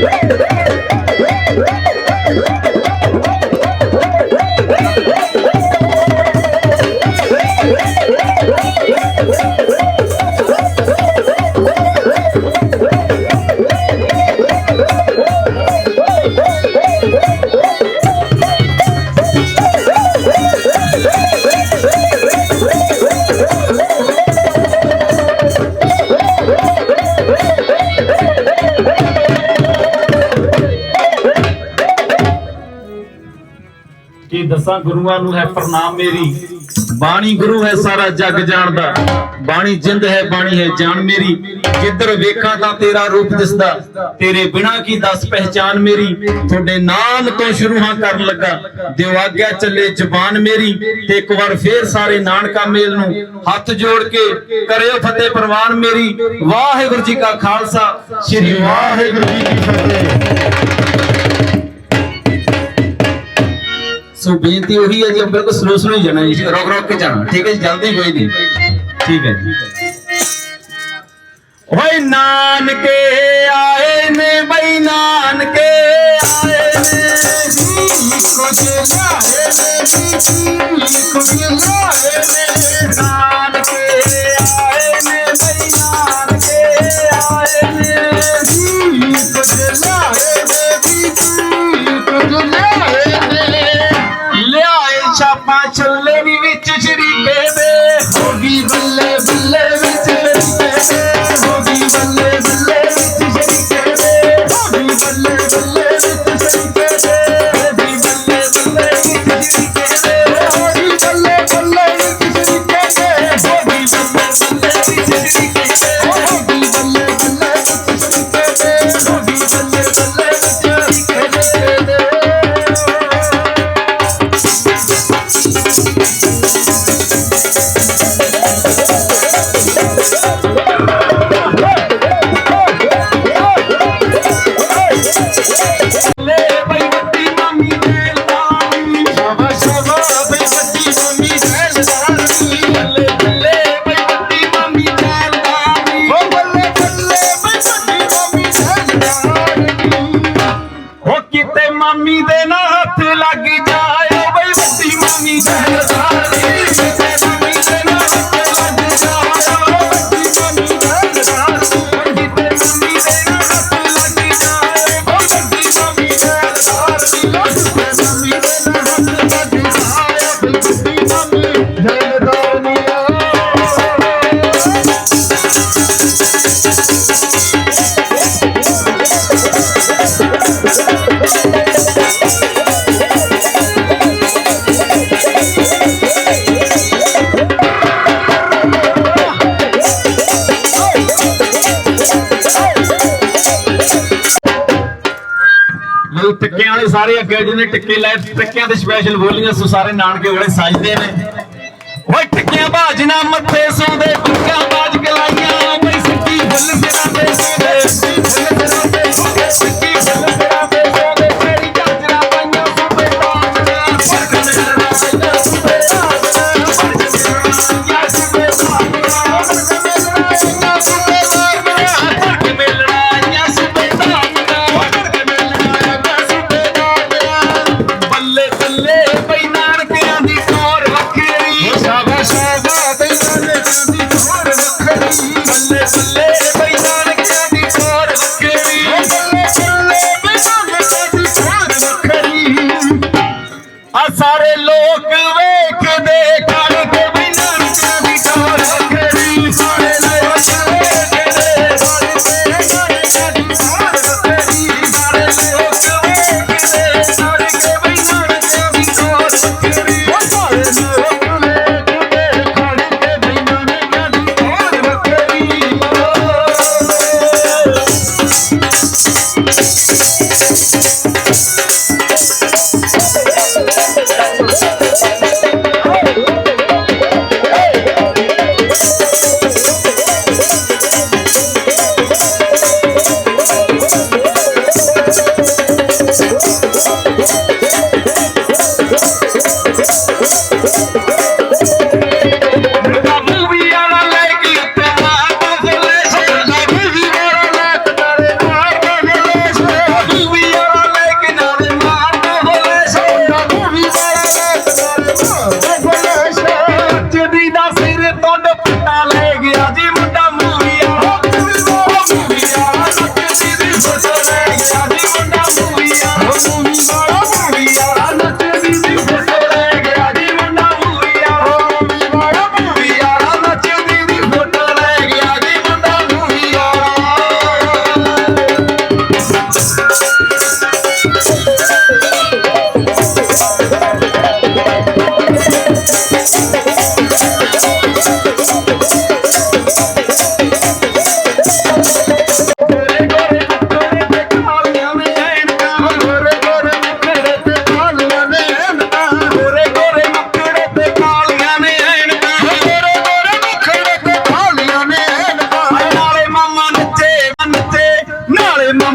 Woo! ਕੀ ਗੁਰੂਆਂ ਨੂੰ ਹੈ ਪ੍ਰਣਾਮ ਮੇਰੀ। ਬਾਣੀ ਗੁਰੂ ਹੈ ਸਾਰਾ ਜੱਗ ਜਾਣਦਾ। ਬਾਣੀ ਜਿੰਦ ਹੈ, ਬਾਣੀ ਹੈ ਜਾਨ ਮੇਰੀ। ਜਿੱਧਰ ਵੇਖਾਂ ਤਾਂ ਤੇਰਾ ਰੂਪ ਦਿਸਦਾ। ਤੇਰੇ ਬਿਨਾ ਕੀ ਦੱਸ ਪਹਿਚਾਨ ਮੇਰੀ। ਤੁਹਾਡੇ ਨਾਮ ਤੋਂ ਸ਼ੁਰੂ ਹਾਂ ਕਰਨ ਲੱਗਾ। ਦਿਓ ਆਗਿਆ ਚੱਲੇ ਜ਼ਬਾਨ ਮੇਰੀ। ਤੇ ਇੱਕ ਵਾਰ ਫੇਰ ਸਾਰੇ ਨਾਨਕਾ ਮੇਲ ਨੂੰ ਹੱਥ ਜੋੜ ਕੇ ਕਰਿਓ ਫਤਿਹ ਪ੍ਰਵਾਨ ਮੇਰੀ। ਵਾਹਿਗੁਰੂ ਜੀ ਕਾ ਖਾਲਸਾ। ਸ੍ਰੀ ਵਾਹਿਗੁਰੂ ਜੀ ਕੀ ਫਤਿਹ। ਸੋ ਬੇਨਤੀ ਉਹੀ ਹੈ ਜੀ ਆਪਾਂ ਬਿਲਕੁਲ ਸਲੋ ਸਲੋ ਹੀ ਜਾਣਾ ਜੀ ਰੋਕ ਰੋਕ ਕੇ ਜਾਣਾ ਠੀਕ ਹੈ ਜੀ ਜਲਦੀ ਕੋਈ ਨਹੀਂ ਠੀਕ ਹੈ ਜੀ ਓਏ ਨਾਨਕੇ ਆਏ ਨੇ ਬਈ ਨਾਨਕੇ ਆਏ ਨੇ ਕੁਝ ਲਾਏ ਨੇ ਕੁਝ ਲਾਏ ਮਤਲਬ ਟਿੱਕਿਆਂ ਵਾਲੇ ਸਾਰੇ ਅੱਗੇ ਜਿਹਨੇ ਟਿੱਕੇ ਲਾਏ, ਟਿੱਕਿਆਂ ਤੇ ਸਪੈਸ਼ਲ ਬੋਲੀਆਂ ਸੋ ਸਾਰੇ ਨਾਨਕੇ ਬੜੇ ਸਜਦੇ ਨੇ। ਓਏ ਟਿੱਕਿਆਂ ਬਾਜਣਾ ਮੱਥੇ ਸੌਂਦੇ, ਟਿੱਕਿਆਂ ਬਾਜ ਕਲਾਈਆਂ ਬਈ ਸਿੱਕੀ ਫੁੱਲ ਸਿਰਾਂ ਤੇ ਸੌਂਦੇ ਫੁੱਲ ਸਿਰਾਂ ਤੇ ਸੌਂਦੇ this list.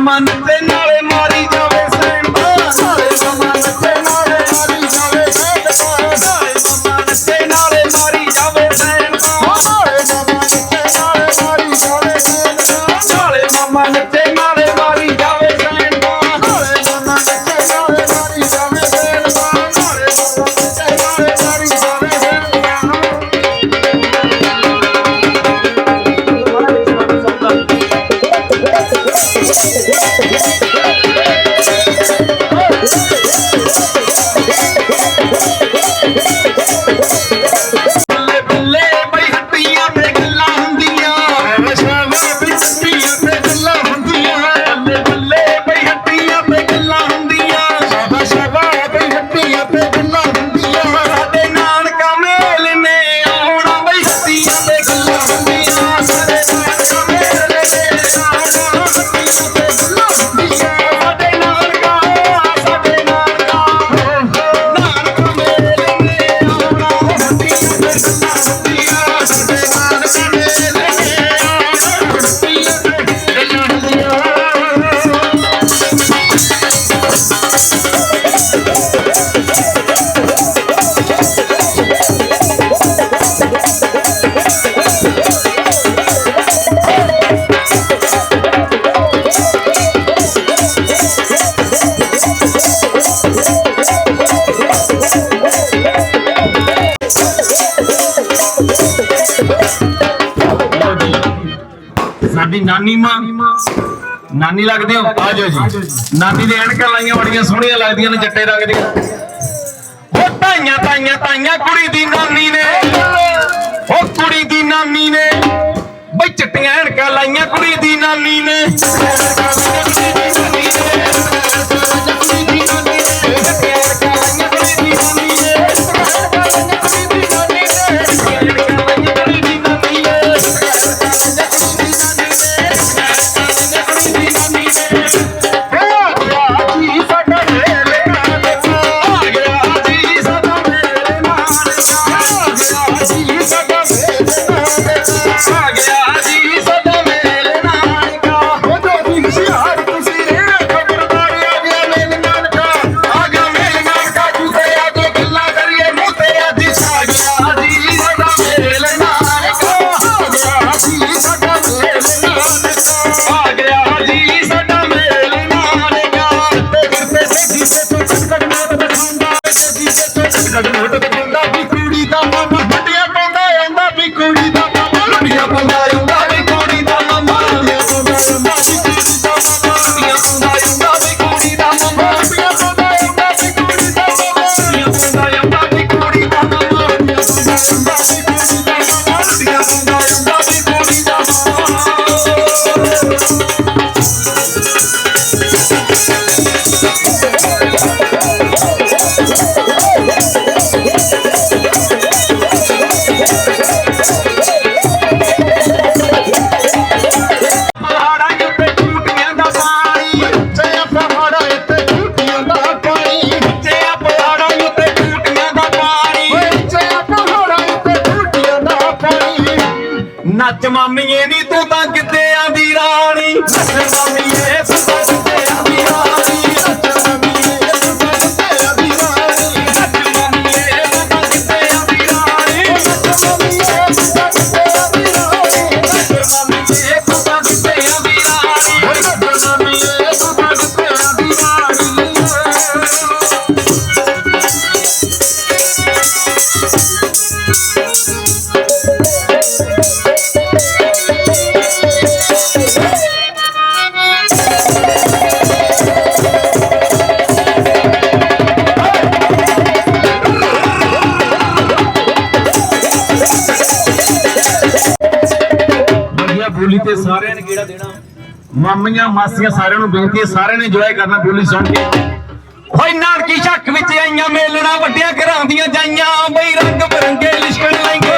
I'm on my man, Yes. ਸਾਡੀ ਨਾਨੀ ਮਾਂ। ਨਾਨੀ ਲੱਗਦੇ ਹੋ? ਆ ਜਾਓ ਜੀ। ਨਾਨੀ ਦੇ ਐਨਕਾਂ ਲਾਈਆਂ ਬੜੀਆਂ ਸੋਹਣੀਆਂ ਲੱਗਦੀਆਂ ਨੇ ਚਿੱਟੇ ਰੰਗ ਦੀਆਂ। ਉਹ ਤਾਈਆਂ ਤਾਈਆਂ ਤਾਈਆਂ ਕੁੜੀ ਦੀ ਨਾਨੀ ਨੇ। ਉਹ ਕੁੜੀ ਦੀ ਨਾਨੀ ਨੇ। ਬਈ ਚਿੱਟੀਆਂ ਐਣਕਾਂ ਲਾਈਆਂ ਕੁੜੀ ਦੀ ਨਾਨੀ ਨੇ। Come on, Minion. ਸਾਰਿਆਂ ਨੇ ਕਿਹੜਾ ਮਾਮੀਆਂ, ਮਾਸੀਆਂ ਸਾਰਿਆਂ ਨੂੰ ਬੇਨਤੀ ਹੈ, ਸਾਰਿਆਂ ਨੇ ਇੰਜੋਏ ਕਰਨਾ ਬੋਲੀ ਸੁਣ ਕੇ। ਹੋਈ ਨਾਨਕੀ ਛੱਕ ਵਿੱਚ ਆਈਆਂ, ਮੇਲਣਾ ਵੱਡਿਆਂ ਘਰਾਂ ਦੀਆਂ ਜਾਈਆਂ, ਬਈ ਰੰਗ ਬਰੰਗੇ ਲਿਸ਼ਕਣ ਲਾਂਗੇ।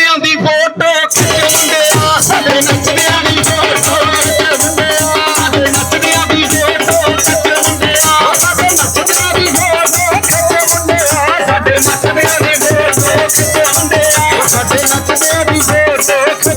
take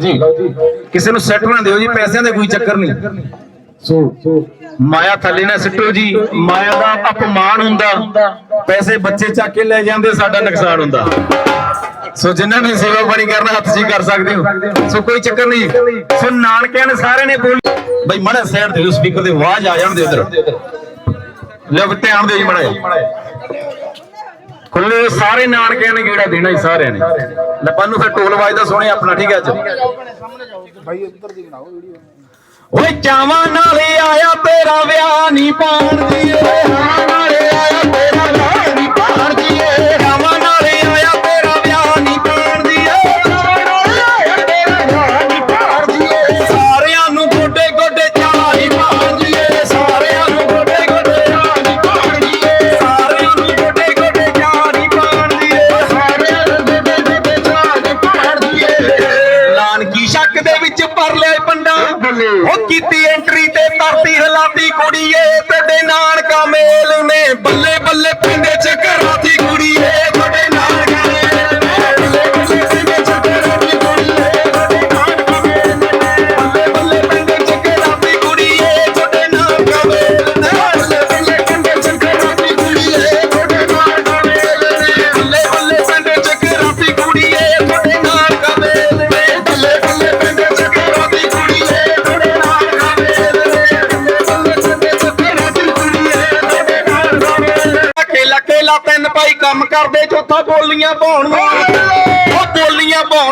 ਜੀ। ਕਿਸੇ ਨੂੰ ਸੈੱਟ ਬਣਾ ਦਿਓ ਜੀ ਪੈਸਿਆਂ ਦਾ ਕੋਈ ਚੱਕਰ ਨਹੀਂ। ਸੋ ਮਾਇਆ ਥੱਲੇ ਨਾ ਸਿੱਟੋ ਜੀ। ਮਾਇਆ ਦਾ ਅਪਮਾਨ ਹੁੰਦਾ। ਪੈਸੇ ਬੱਚੇ ਚੱਕ ਕੇ ਲੈ ਜਾਂਦੇ ਸਾਡਾ ਨੁਕਸਾਨ ਹੁੰਦਾ। ਸੋ ਜਿਨ੍ਹਾਂ ਨੇ ਸੇਵਾ ਬਣੀ ਕਰਨਾ ਹੱਥ ਜੀ ਕਰ ਸਕਦੇ ਹੋ। ਸੋ ਕੋਈ ਚੱਕਰ ਨਹੀਂ। ਸੋ ਨਾਲ ਕਹਿਣ ਸਾਰੇ ਨੇ ਬੋਲੀ। ਬਈ ਮੜਾ ਸਾਈਡ ਦੇ ਸਪੀਕਰ ਦੇ ਆਵਾਜ਼ ਆ ਜਾਣ ਦੇ ਉਧਰ। ਲੈ ਧਿਆਨ ਦਿਓ ਜੀ ਮੜਾ ਖੁੱਲੇ ਸਾਰੇ ਨਾਨਕਿਆਂ ਨੇ ਗੇੜਾ ਦੇਣਾ ਹੀ ਸਾਰਿਆਂ ਨੇ। ਲੱਪਾਂ ਨੂੰ ਫਿਰ ਟੋਲ ਵਾਜਦਾ ਸੋਹਣੇ ਆਪਣਾ ਠੀਕ ਹੈ ਅੱਜ। ਓਏ ਚਾਵਾਂ ਨਾਲੇ ਆਇਆ ਤੇਰਾ ਵਿਆਹ ਨਹੀਂ ਪਾਉਣ ਦੀ ਓਏ ਹਾਂ ਨਾਲੇ ਆਇਆ।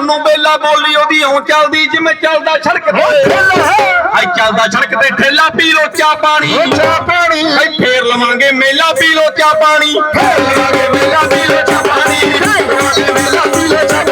ਨੂੰ ਬੇਲਾ ਬੋਲੀ ਉਹਦੀ ਹੋਂ ਚੱਲਦੀ ਜਿਵੇਂ ਚੱਲਦਾ ਸੜਕ ਤੇ। ਠੇਲਾ ਚੱਲਦਾ ਸੜਕ ਤੇ ਠੇਲਾ ਪੀ ਲੋ ਚਾ ਪਾਣੀ। ਚਾ ਪਾਣੀ। ਹਾਈ ਫੇਰ ਲਵਾਂਗੇ ਮੇਲਾ ਪੀ ਲੋ ਚਾ ਪਾਣੀ। ਫੇਰ ਲਵਾਂਗੇ ਮੇਲਾ ਪੀ ਲੋ ਚਾ ਪਾਣੀ। ਮੇਲਾ ਪੀ ਲੋ ਚਾ